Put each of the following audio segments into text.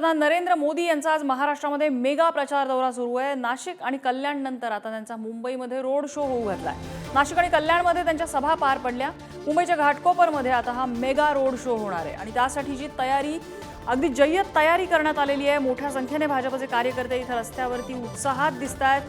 पंतप्रधान नरेंद्र मोदी यांचा आज महाराष्ट्रामध्ये मेगा प्रचार दौरा सुरू आहे. नाशिक आणि कल्याण नंतर आता त्यांचा मुंबईमध्ये रोड शो होऊ घातलाय. नाशिक आणि कल्याणमध्ये त्यांच्या सभा पार पडल्या. मुंबईच्या घाटकोपरमध्ये आता हा मेगा रोड शो होणार आहे. आणि त्यासाठीची तयारी अगदी जय्यत तयारी करण्यात आलेली आहे. मोठ्या संख्येने भाजपचे कार्यकर्ते इथं रस्त्यावरती उत्साहात दिसत आहेत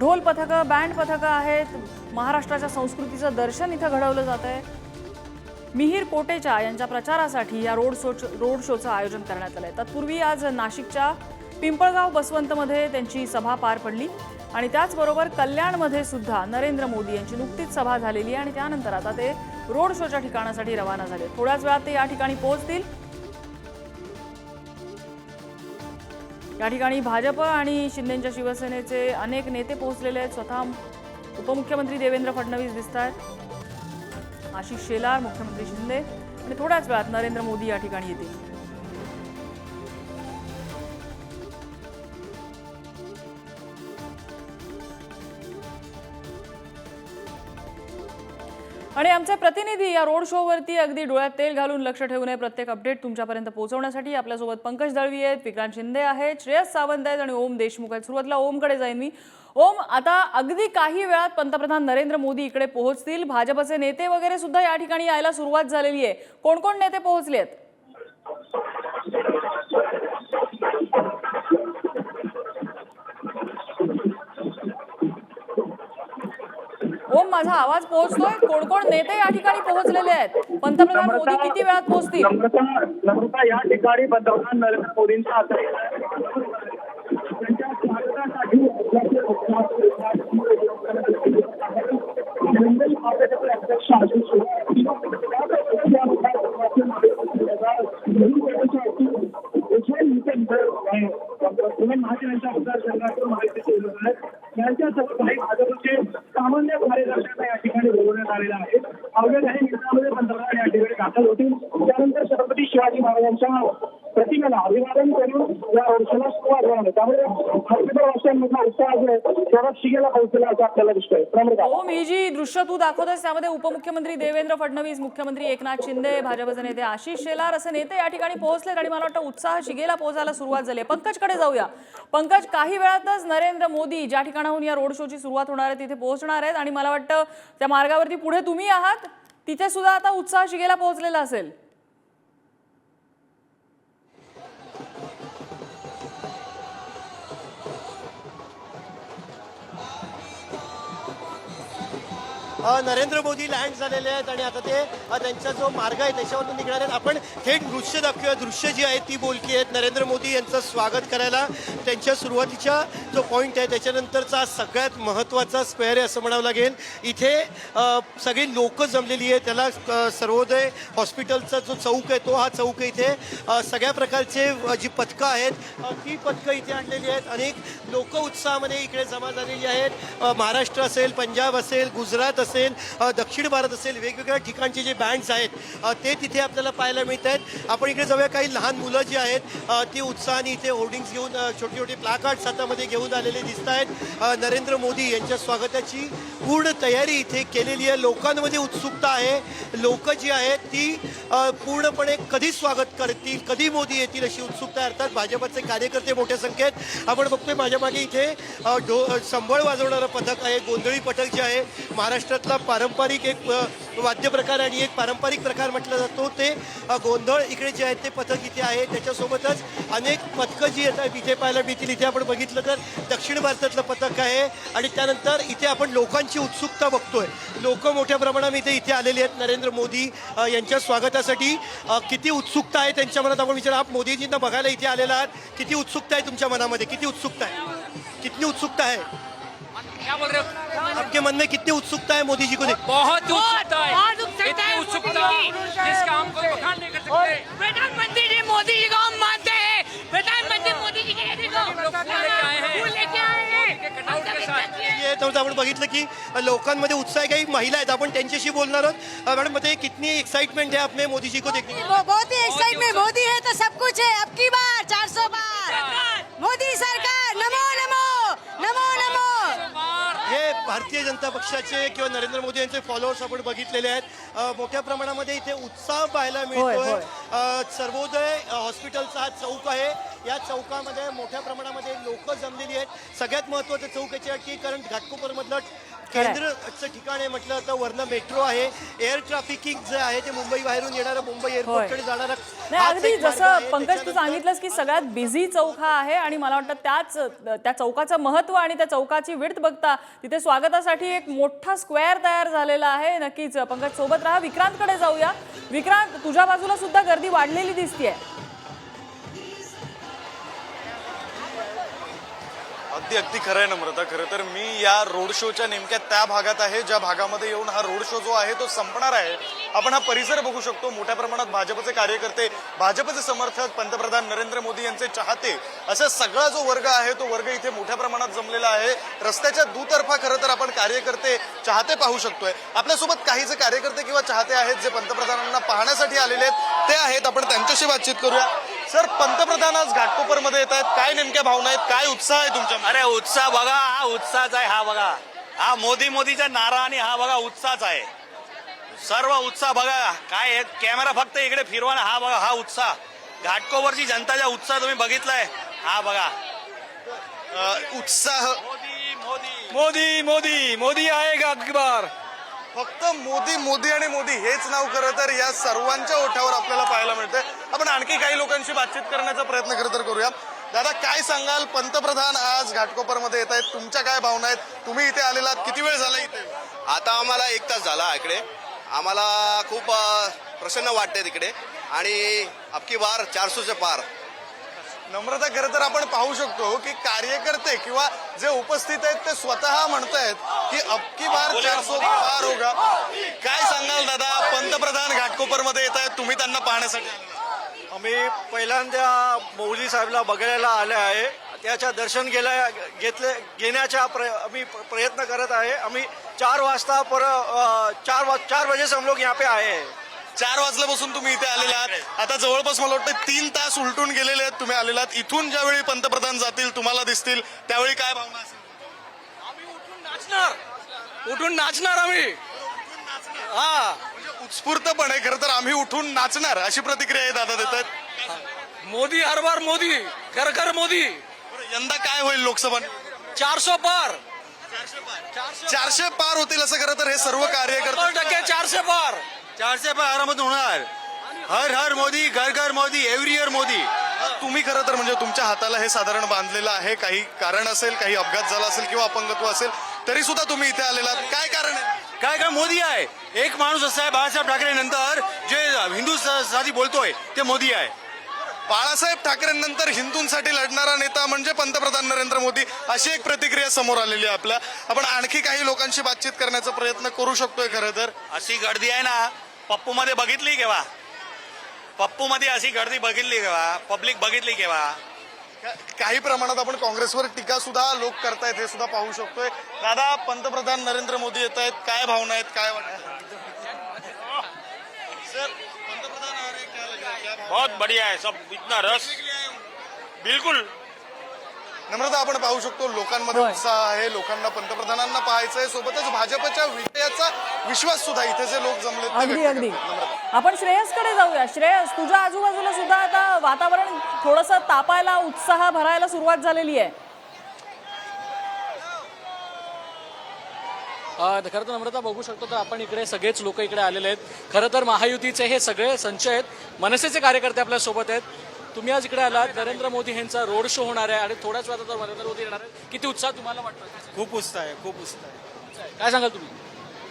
ढोल पथकं बँड पथकं आहेत. महाराष्ट्राच्या संस्कृतीचं दर्शन इथं घडवलं जात आहे मिहीर कोटेचा यांच्या प्रचारासाठी या रोड शो रोड शोचं आयोजन करण्यात आलंय. तत्पूर्वी आज नाशिकच्या पिंपळगाव बसवंतमध्ये त्यांची सभा पार पडली आणि त्याचबरोबर कल्याणमध्ये सुद्धा नरेंद्र मोदी यांची नुकतीच सभा झालेली आहे आणि त्यानंतर आता ते रोड शोच्या ठिकाणासाठी रवाना झाले थोड्याच वेळात ते या ठिकाणी पोहोचतील. या ठिकाणी भाजप आणि शिंदेच्या शिवसेनेचे अनेक नेते पोहोचलेले आहेत. स्वतः उपमुख्यमंत्री देवेंद्र फडणवीस दिसत आहेत आशिष शेलार मुख्यमंत्री शिंदे आणि थोड्याच वेळात नरेंद्र मोदी या ठिकाणी येतील. आणि आमचे प्रतिनिधी या रोड शोवरती अगदी डोळ्यात तेल घालून लक्ष ठेवून आहे प्रत्येक अपडेट तुमच्यापर्यंत पोहोचवण्यासाठी आपल्यासोबत पंकज दळवी आहेत विक्रांत शिंदे आहेत श्रेयस सावंत आहेत आणि ओम देशमुख आहेत. सुरुवातीला ओमकडे जाईन मी. ओम आता अगदी काही वेळात पंतप्रधान नरेंद्र मोदी इकडे पोहोचतील. भाजपचे नेते वगैरे सुद्धा या ठिकाणी यायला सुरुवात झालेली आहे. कोण कोण नेते पोहोचले आहेत ओम माझा आवाज पोहोचतोय? कोण कोण नेते या ठिकाणी पोहोचलेले आहेत? पंतप्रधान मोदी किती वेळात पोहोचतील? नम्रता नम्रता या ठिकाणी पंतप्रधान नरेंद्र मोदींचा आता त्यांच्या स्वागतासाठी मुंबई भाजपचे अध्यक्ष आशिष माहिती यांच्यासह काही भाजपचे सामान्य कार्यकर्त्यांना या ठिकाणी बोलवण्यात आलेलं आहे. अवघ्या काही मिनिटांमध्ये पंतप्रधान या ठिकाणी दाखल होतील. त्यानंतर छत्रपती शिवाजी महाराजांच्या प्रतिमेला अभिवादन करून या रोडशोला सुरुवात होणार आहे. त्यामुळे हॉस्पिटल वासियांमधला उत्साह जो आहे तेवढा शिगेला पोहोचला असं आपल्याला दिसतोय. प्रमुख जी दृश्य तू दाखवतोस त्यामध्ये उपमुख्यमंत्री देवेंद्र फडणवीस मुख्यमंत्री एकनाथ शिंदे भाजपचे नेते आशिष शेलार असे नेते या ठिकाणी पोहोचलेत आणि मला वाटतं उत्साह शिगेला पोहोचायला सुरुवात झाली पंकजकडे जाऊया. पंकज काही वेळातच नरेंद्र मोदी ज्या ठिकाणाहून या रोड शोची सुरुवात होणार आहे तिथे पोहोचणार आहेत आणि मला वाटतं त्या मार्गावरती पुढे तुम्ही आहात तिथे सुद्धा आता उत्साह शिगेला पोहोचलेला असेल. नरेंद्र मोदी लँड झालेले आहेत आणि आता ते त्यांचा जो मार्ग आहे त्याच्यावरून निघणार आहेत. आपण थेट दृश्य दाखवूया. दृश्य जी आहेत ती बोलकी आहेत. नरेंद्र मोदी यांचं स्वागत करायला त्यांच्या सुरुवातीच्या जो पॉईंट आहे त्याच्यानंतरचा सगळ्यात महत्त्वाचा स्क्वेअर आहे असं म्हणावं लागेल. इथे सगळी लोकं जमलेली आहे त्याला सर्वोदय हॉस्पिटलचा जो चौक आहे तो हा चौक इथे. सगळ्या प्रकारचे जी पथकं आहेत ती पथकं इथे आणलेली आहेत. अनेक लोक उत्साहामध्ये इकडे जमा झालेली आहेत. महाराष्ट्र असेल पंजाब असेल गुजरात असेल असेल दक्षिण भारत असेल वेगवेगळ्या ठिकाणचे जे बँड्स आहेत ते तिथे आपल्याला पाहायला मिळत आहेत आपण इकडे जाऊया काही लहान मुलं जी आहेत ती उत्साहाने इथे होर्डिंग्स घेऊन अ, छोटे छोटे प्लाकार्ड्स हातामध्ये घेऊन आलेले दिसत आहेत नरेंद्र मोदी यांच्या स्वागताची पूर्ण तयारी इथे केलेली आहे. लोकांमध्ये उत्सुकता आहे. लोक जी आहेत ती पूर्णपणे कधी स्वागत करतील कधी मोदी येतील अशी उत्सुकता अर्थात भाजपचे कार्यकर्ते मोठ्या संख्येत. आपण बघतोय माझ्या मागे इथे ढो संबळ वाजवणारं पथक आहे गोंधळी पथक जे आहे महाराष्ट्रातला पारंपरिक एक वाद्य प्रकार आणि एक पारंपरिक प्रकार म्हटला जातो ते गोंधळ इकडे जे आहेत ते पथक इथे आहे. त्याच्यासोबतच अनेक पथकं जी येतात इथे पाहायला मिळतील. इथे आपण बघितलं तर दक्षिण भारतातलं पथक आहे आणि त्यानंतर इथे आपण लोकांची उत्सुकता बघतोय. लोक मोठ्या प्रमाणात इथे इथे आलेली आहेत. नरेंद्र मोदी यांच्या स्वागतासाठी किती उत्सुकता आहे त्यांच्या मनात? आपण विचार आप मोदीजींना बघायला इथे आलेला आहात. किती उत्सुकता आहे तुमच्या मनामध्ये? किती उत्सुकता आहे? कितनी उत्सुकता है क्या बोल रहे हो? आपके मन में कितनी उत्सुकता है मोदी जी को देख। बहुत उत्सुकता है। है इतनी उत्सुकता जिसका हम कोई बखान नहीं कर सकते। प्रधानमंत्री जी मोदी जी को हम मानते हैं। प्रधानमंत्री मोदी जी हैं। हैं। आपण बघितलं की लोकांमध्ये उत्साह काही महिला आहेत आपण त्यांच्याशी बोलणार आहोत. मॅडम बताइए कितनी एक्साइटमेंट है आपने मोदी जी को देखने के लिए बहुत ही एक्साइटमेंट मोदी है तो सब कुछ है। अब की बार। चार सौ बार। मोदी सरकार नमो हे भारतीय जनता पक्षाचे किंवा नरेंद्र मोदी यांचे फॉलोअर्स आपण बघितलेले आहेत. मोठ्या प्रमाणामध्ये इथे उत्साह पाहायला मिळतोय. सर्वोदय हॉस्पिटलचा हा चौक आहे. या चौकामध्ये मोठ्या प्रमाणामध्ये लोक जमलेली आहेत. सगळ्यात महत्वाचं चौक याच्यासाठी कारण घाटकोपरमधलं केंद्रचं ठिकाण आहे म्हटलं तर वरनं मेट्रो आहे. एअर ट्रॅफिकिंग जे आहे ते मुंबई बाहेरून येणारं मुंबई एअरपोर्टकडे जाणारं अगदी जसं आहे. पंकज तू सांगितलंस की सगळ्यात बिझी चौक हा आहे आणि मला वाटतं त्याच त्या चौकाचं महत्त्व आणि त्या चौकाची विड्थ बघता तिथे स्वागतासाठी एक मोठा स्क्वेअर तयार झालेला आहे. नक्कीच पंकज सोबत राहा. विक्रांतकडे जाऊया. विक्रांत तुझ्या बाजूला सुद्धा गर्दी वाढलेली दिसतीये. अगदी अगदी खरं आहे नम्रता. खरं तर मी या रोड शोच्या नेमक्या त्या भागात आहे ज्या भागामध्ये येऊन हा रोड शो जो आहे तो संपणार आहे. आपण हा परिसर बघू शकतो. मोठ्या प्रमाणात भाजपचे कार्यकर्ते भाजपचे समर्थक पंतप्रधान नरेंद्र मोदी यांचे चाहते असा सगळा जो वर्ग आहे तो वर्ग इथे मोठ्या प्रमाणात जमलेला आहे. रस्त्याच्या दुतर्फा खरं तर आपण कार्यकर्ते चाहते पाहू शकतोय. आपल्यासोबत काही जे कार्यकर्ते किंवा चाहते आहेत जे पंतप्रधानांना पाहण्यासाठी आलेले आहेत ते आहेत. आपण त्यांच्याशी बातचीत करूया. सर पंतप्रधान आज घाटकोपरमध्ये येत आहेत. काय नेमक्या भावना आहेत? काय उत्साह आहे तुमच्या अरे उत्साह बघा हा उत्साहच आहे हा बघा. हा मोदी मोदीचा नारा आणि हा बघा उत्साहच आहे. सर्व उत्साह बघा. काय कॅमेरा फक्त इकडे फिरवा ना. हा बघा हा उत्साह. घाटकोवरची जनताचा उत्साह तुम्ही बघितलाय हा बघा. अ, उत्साह. मोदी मोदी. मोदी मोदी मोदी आएगा अगली बार फक्त मोदी मोदी आणि मोदी हेच नाव खरं तर या सर्वांच्या ओठावर आपल्याला पाहायला मिळतंय. आपण आणखी काही लोकांशी बातचीत करण्याचा प्रयत्न खरं तर करूया. दादा काय सांगाल? पंतप्रधान आज घाटकोपरमध्ये येत आहेत. तुमच्या काय भावना आहेत? तुम्ही इथे आलेलात किती वेळ झाला इथे? आता आम्हाला एक तास झाला इकडे. आम्हाला खूप प्रसन्न वाटते तिकडे. आणि अबकी बार चारशेचे पार. नम्रता खरं तर आपण पाहू शकतो की कार्यकर्ते किंवा जे उपस्थित आहेत ते स्वतः म्हणतायत की अबकी बार चारसो पार होगा. काय सांगाल दादा? पंतप्रधान घाटकोपरमध्ये येत आहेत. तुम्ही त्यांना पाहण्यासाठी आलेला. आम्ही पहिल्यांदा मौली साहेबला बघायला आले आहे. त्याच्या दर्शन गेल्या घेतले घेण्याचा प्र आम्ही प्रयत्न करत आहे. आम्ही चार वाजता पर चार वा चार बजे से हम लोग यहाँ पे आए हैं. चार वाजल्यापासून तुम्ही इथे आलेले आहात. आता जवळपास मला वाटतं तीन तास उलटून गेलेले आहेत. तुम्ही आलेले आहात. इथून ज्यावेळी पंतप्रधान जातील तुम्हाला दिसतील. त्यावेळी काय भावना असेल? नाचणार. उठून नाचणार आम्ही. हा. म्हणजे उत्स्फूर्तपणे खरं तर आम्ही उठून नाचणार अशी प्रतिक्रिया हे दादा देतात. मोदी हर बार मोदी घर घर मोदी. यंदा काय होईल लोकसभा? चार सौ पार. चारशे पार होतील असं खरं तर हे सर्व कार्यकर्ते टक्के चारशे पार. चारशे पे आरामात होणार. हर हर मोदी घर घर मोदी एव्हरी इयर मोदी. तुम्ही खरं तर म्हणजे तुमच्या हाताला हे साधारण बांधलेलं आहे. काही कारण असेल काही अपघात झाला असेल किंवा अपंगत्व असेल तरी सुद्धा तुम्ही इथे आलेला. काय कारण आहे? काय काय मोदी आहे. एक माणूस असा आहे बाळासाहेब ठाकरे नंतर जे हिंदुसाठी बोलतोय ते मोदी आहे. बाळासाहेब ठाकरेंनंतर हिंदूंसाठी लढणारा नेता म्हणजे पंतप्रधान नरेंद्र मोदी अशी एक प्रतिक्रिया समोर आलेली आहे आपल्या. आपण आणखी काही लोकांशी बातचीत करण्याचा प्रयत्न करू शकतोय खरं तर. अशी गर्दी आहे ना पप्पू मध्ये बघितली केव्हा? पप्पू मध्ये अशी गर्दी बघितली केव्हा? पब्लिक बघितली केव्हा? काही प्रमाणात आपण काँग्रेसवर टीका सुद्धा लोक करतायत हे सुद्धा पाहू शकतोय. दादा पंतप्रधान नरेंद्र मोदी येत आहेत. काय भावना आहेत? काय वाटतं? सर पंतप्रधान आ रहे, क्या लग रहा है? क्या भावना? बहुत बढ़िया है सब इतना रस। बिल्कुल। नम्रता आपण पाहू शकतो लोकांमध्ये होय. उत्साह आहे लोकांना पंतप्रधानांना पाहायचंय. सोबतच भाजपच्या विजयाचा विश्वास सुद्धा इथे जे लोक जमले अगदी अगदी. आपण श्रेयसकडे जाऊया. श्रेयस तुझ्या आजूबाजूला सुद्धा आता वातावरण थोडंसं तापायला उत्साह भरायला सुरुवात झालेली आहे. अ, खरं तर नम्रता बघू शकतो तर आपण इकडे सगळेच लोक इकडे आलेले आहेत. खरं तर महायुतीचे हे सगळे संच आहेत. मनसेचे कार्यकर्ते आपल्यासोबत आहेत. तुम्ही आज इकडे आलात. नरेंद्र मोदी यांचा रोड शो होणार आहे आणि थोड्याच वेळात नरेंद्र मोदी येणार आहेत. किती उत्साह तुम्हाला वाटतो खूप उत्साह आहे खूप उत्साह आहे. काय सांगाल तुम्ही?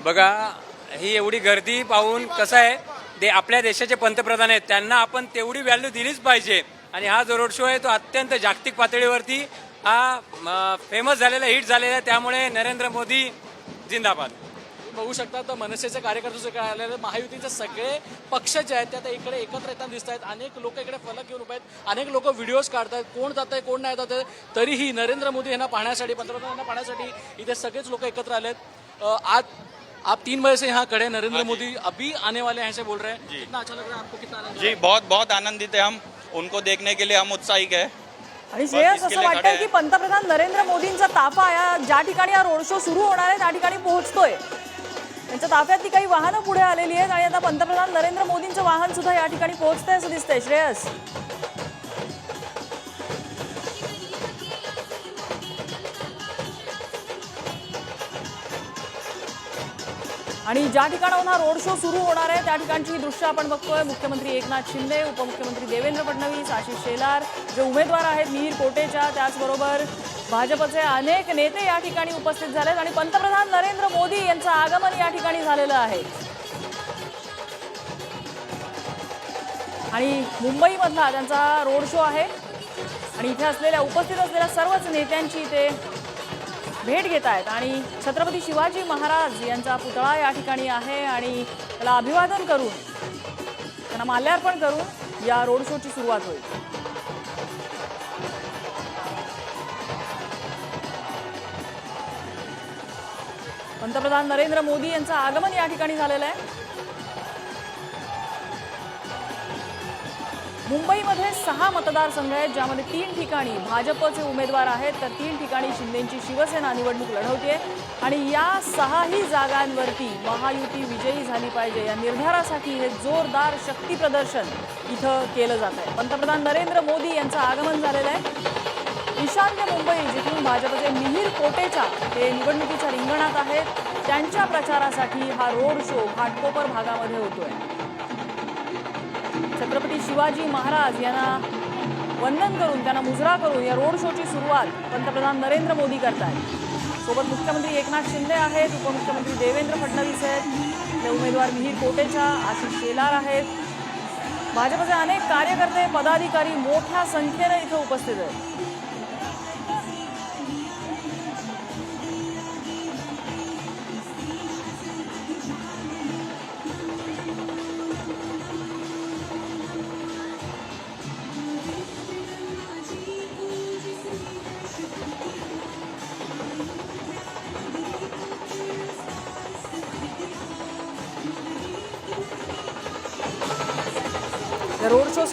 बघा ही एवढी गर्दी पाहून कसं आहे दे आपल्या देशाचे पंतप्रधान आहेत त्यांना आपण तेवढी व्हॅल्यू दिलीच पाहिजे. आणि हा जो रोड शो आहे तो अत्यंत जागतिक पातळीवरती हा फेमस झालेला हिट झालेला आहे. त्यामुळे नरेंद्र मोदी जिंदाबाद. तुम्ही बघू शकता तर मनसेचे कार्यकर्ते जे काय आलेले महायुतीचे सगळे पक्ष जे आहेत ते आता इकडे एकत्र येताना दिसत आहेत. अनेक लोक इकडे फलक घेऊन उभे आहेत. अनेक लोक व्हिडिओज काढतात कोण जात आहे कोण नाही जात आहे तरीही नरेंद्र मोदी यांना पाहण्यासाठी पंतप्रधानांना पाहण्यासाठी इथे सगळेच लोक एकत्र आले आहेत आज आप तीन बजे से यहाँ खड़े हैं, नरेंद्र मोदी अभी आने वाले हैं ऐसे बोल रहे हैं। कितना अच्छा लग रहा है आपको कितना आनंद जी बहुत बहुत आनंदित है हम। उनको देखने के लिए हम उत्साहित है। आणि श्रेयस असं वाटतंय की पंतप्रधान नरेंद्र मोदींचा ताफा या ज्या ठिकाणी हा रोड शो सुरू होणार आहे त्या ठिकाणी पोहोचतोय. त्यांच्या ताफ्यातली काही वाहनं पुढे आलेली आहेत आणि आता पंतप्रधान नरेंद्र मोदींचं वाहन सुद्धा या ठिकाणी पोहोचतंय असं दिसतंय. श्रेयस. आणि ज्या ठिकाणाहून हा रोड शो सुरू होणार आहे त्या ठिकाणची ही दृश्य आपण बघतोय. मुख्यमंत्री एकनाथ शिंदे उपमुख्यमंत्री देवेंद्र फडणवीस आशिष शेलार जे उमेदवार आहेत मिहीर कोटेच्या त्याचबरोबर भाजपचे अनेक नेते या ठिकाणी उपस्थित झाले आहेत आणि पंतप्रधान नरेंद्र मोदी यांचं आगमन या ठिकाणी झालेलं आहे. आणि मुंबईमधला त्यांचा रोड शो आहे आणि इथे असलेल्या उपस्थित असलेल्या सर्वच नेत्यांची इथे भेट घेत आहेत आणि छत्रपती शिवाजी महाराज यांचा पुतळा या ठिकाणी आहे आणि त्याला अभिवादन करून त्यांना माल्यार्पण करून या रोड शोची सुरुवात होईल. पंतप्रधान नरेंद्र मोदी यांचं आगमन या ठिकाणी झालेलं आहे. मुंबईमध्ये सहा मतदारसंघ आहेत ज्यामध्ये तीन ठिकाणी भाजपचे उमेदवार आहेत. तर तीन ठिकाणी शिंदेंची शिवसेना निवडणूक लढवते आणि या सहाही जागांवरती महायुती विजयी झाली पाहिजे या निर्धारासाठी हे जोरदार शक्ती प्रदर्शन इथं केलं जात आहे. पंतप्रधान नरेंद्र मोदी यांचं आगमन झालेलं आहे. ईशान्य मुंबई जिथून भाजपचे मिहीर कोटेचा हे निवडणुकीच्या रिंगणात आहेत त्यांच्या प्रचारासाठी हा रोड शो घाटकोपर भागामध्ये होतोय. छत्रपती शिवाजी महाराज यांना वंदन करून त्यांना मुजरा करून या रोड शोची सुरुवात पंतप्रधान नरेंद्र मोदी करतायत. सोबत मुख्यमंत्री एकनाथ शिंदे आहेत उपमुख्यमंत्री देवेंद्र फडणवीस आहेत हे उमेदवार मिहीर कोटेचा आशिष शेलार आहेत. भाजपचे अनेक कार्यकर्ते पदाधिकारी मोठ्या संख्येने इथं उपस्थित आहेत.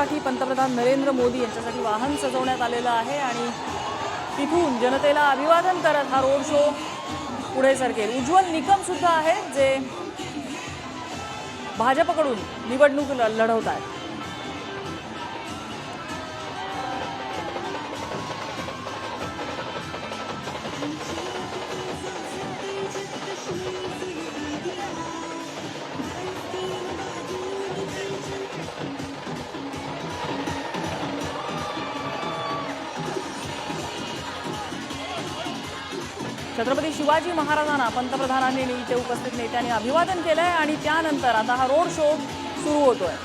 या पंतप्रधान नरेंद्र मोदी यांच्यासाठी वाहन सजवण्यात आलेलं आहे आणि तिथून जनतेला अभिवादन करत हा रोड शो पुढे सरकेल. उज्ज्वल निकम सुद्धा आहेत जे भाजपकडून निवडणूक लढवत आहेत छत्रपती शिवाजी महाराजांना पंतप्रधानांनी इथे उपस्थित नेत्यांनी अभिवादन केलं आहे आणि त्यानंतर आता हा रोड शो सुरू होतोय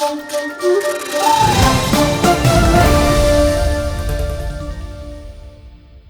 Thank you.